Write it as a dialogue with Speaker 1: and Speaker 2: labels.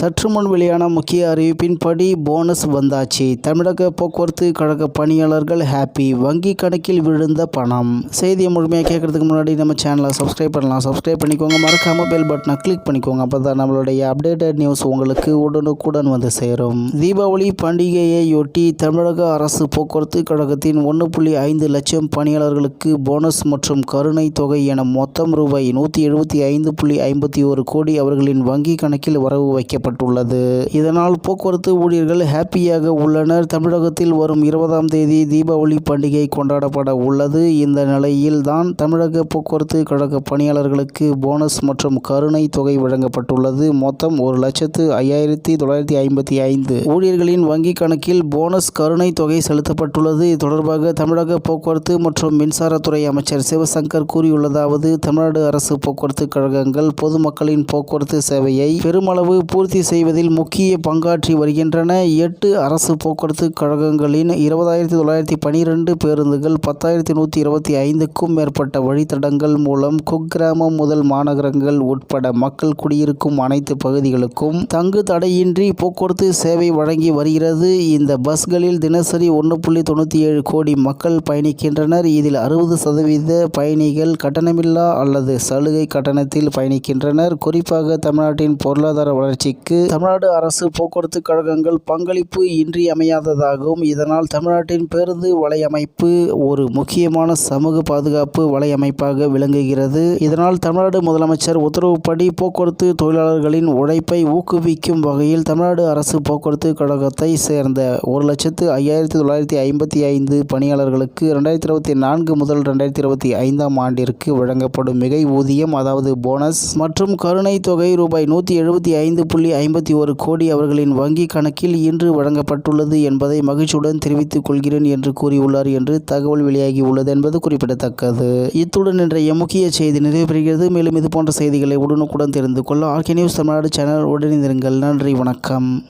Speaker 1: சற்று முன் வெளியான முக்கிய அறிவிப்பின்படி போனஸ் வந்தாச்சு. தமிழக போக்குவரத்து கழக பணியாளர்கள் ஹாப்பி. வங்கி கணக்கில் விழுந்த பணம். செய்தியை முழுமையாக கேட்கறதுக்கு முன்னாடி நம்ம சேனலை சப்ஸ்கிரைப் பண்ணலாம். சப்ஸ்கிரைப் பண்ணிக்கோங்க. மறக்காம பெல் பட்டனை கிளிக் பண்ணிக்கோங்க. அப்போ தான் நம்மளுடைய அப்டேட்டட் நியூஸ் உங்களுக்கு உடனுக்குடன் வந்து சேரும். தீபாவளி பண்டிகையையொட்டி தமிழக அரசு போக்குவரத்து கழகத்தின் ஒன்று புள்ளி ஐந்து லட்சம் பணியாளர்களுக்கு போனஸ் மற்றும் கருணை தொகை என மொத்தம் ரூபாய் நூற்றி எழுபத்தி ஐந்து புள்ளி ஐம்பத்தி ஒரு கோடி அவர்களின் வங்கி கணக்கில் வரவு வைக்கப்பட்டுள்ளது இதனால் போக்குவரத்து ஊழியர்கள் ஹாப்பியாக உள்ளனர். தமிழகத்தில் வரும் இருபதாம் தேதி தீபாவளி பண்டிகை கொண்டாடப்பட உள்ளது. இந்த நிலையில் தான் தமிழக போக்குவரத்து கழக பணியாளர்களுக்கு போனஸ் மற்றும் கருணை தொகை வழங்கப்பட்டுள்ளது. மொத்தம் ஒரு லட்சத்து ஐயாயிரத்தி தொள்ளாயிரத்தி ஐம்பத்தி ஐந்து ஊழியர்களின் வங்கிக் கணக்கில் போனஸ் கருணை தொகை செலுத்தப்பட்டுள்ளது. இது தொடர்பாக தமிழக போக்குவரத்து மற்றும் மின்சாரத்துறை அமைச்சர் சிவசங்கர் கூறியுள்ளதாவது தமிழ்நாடு அரசு போக்குவரத்து கழகங்கள் பொதுமக்களின் போக்குவரத்து சேவையை பெருமளவு பூர்த்தி செய்வதில் முக்கிய பங்காற்றி வருகின்றன. எட்டு அரசு போக்குவரத்து கழகங்களின் இருபதாயிரத்தி தொள்ளாயிரத்தி பனிரெண்டு பேருந்துகள் பத்தாயிரத்தி நூற்றி இருபத்தி ஐந்துக்கும் மேற்பட்ட வழித்தடங்கள் மூலம் குக்கிராமம் முதல் மாநகரங்கள் உட்பட மக்கள் குடியிருக்கும் அனைத்து பகுதிகளுக்கும் தங்கு தடையின்றி போக்குவரத்து சேவை வழங்கி வருகிறது. இந்த பஸ்களில் தினசரி ஒன்று புள்ளி தொண்ணூற்றி ஏழு கோடி மக்கள் பயணிக்கின்றனர். இதில் அறுபது சதவீத பயணிகள் கட்டணமில்லா அல்லது சலுகை கட்டணத்தில் பயணிக்கின்றனர். குறிப்பாக தமிழ்நாட்டின் பொருளாதார வளர்ச்சிக்கு தமிழ்நாடு அரசு போக்குவரத்து கழகங்கள் பங்களிப்பு இன்றியமையாததாகவும் இதனால் தமிழ்நாட்டின் பேருந்து வலையமைப்பு ஒரு முக்கியமான சமூக பாதுகாப்பு வலையமைப்பாக விளங்குகிறது. இதனால் தமிழ்நாடு முதலமைச்சர் உத்தரவுப்படி போக்குவரத்து தொழிலாளர்களின் உழைப்பை ஊக்குவிக்கும் வகையில் தமிழ்நாடு அரசு போக்குவரத்து கழகத்தை சேர்ந்த ஒரு லட்சத்து ஐயாயிரத்தி தொள்ளாயிரத்தி ஐம்பத்தி ஐந்து பணியாளர்களுக்கு ரெண்டாயிரத்தி இருபத்தி நான்கு முதல் ரெண்டாயிரத்தி இருபத்தி ஐந்தாம் ஆண்டிற்கு வழங்கப்படும் மிகை ஊதியம் அதாவது போனஸ் மற்றும் கருணை தொகை ரூபாய் நூற்றி எழுபத்தி ஐந்து புள்ளி ஐம்பத்தி ஒரு கோடி அவர்களின் வங்கி கணக்கில் இன்று வழங்கப்பட்டுள்ளது என்பதை மகிழ்ச்சியுடன் தெரிவித்துக் கொள்கிறேன் என்று கூறியுள்ளார் என்று தகவல் வெளியாகி உள்ளது என்பது குறிப்பிடத்தக்கது. இத்துடன் இன்றைய முக்கிய செய்தி நிறைவு பெறுகிறது மேலும் இது போன்ற செய்திகளை உடனுக்குடன் தெரிந்து கொள்ள R K news Tamil Nadu channel உடனிருங்கள். நன்றி வணக்கம்.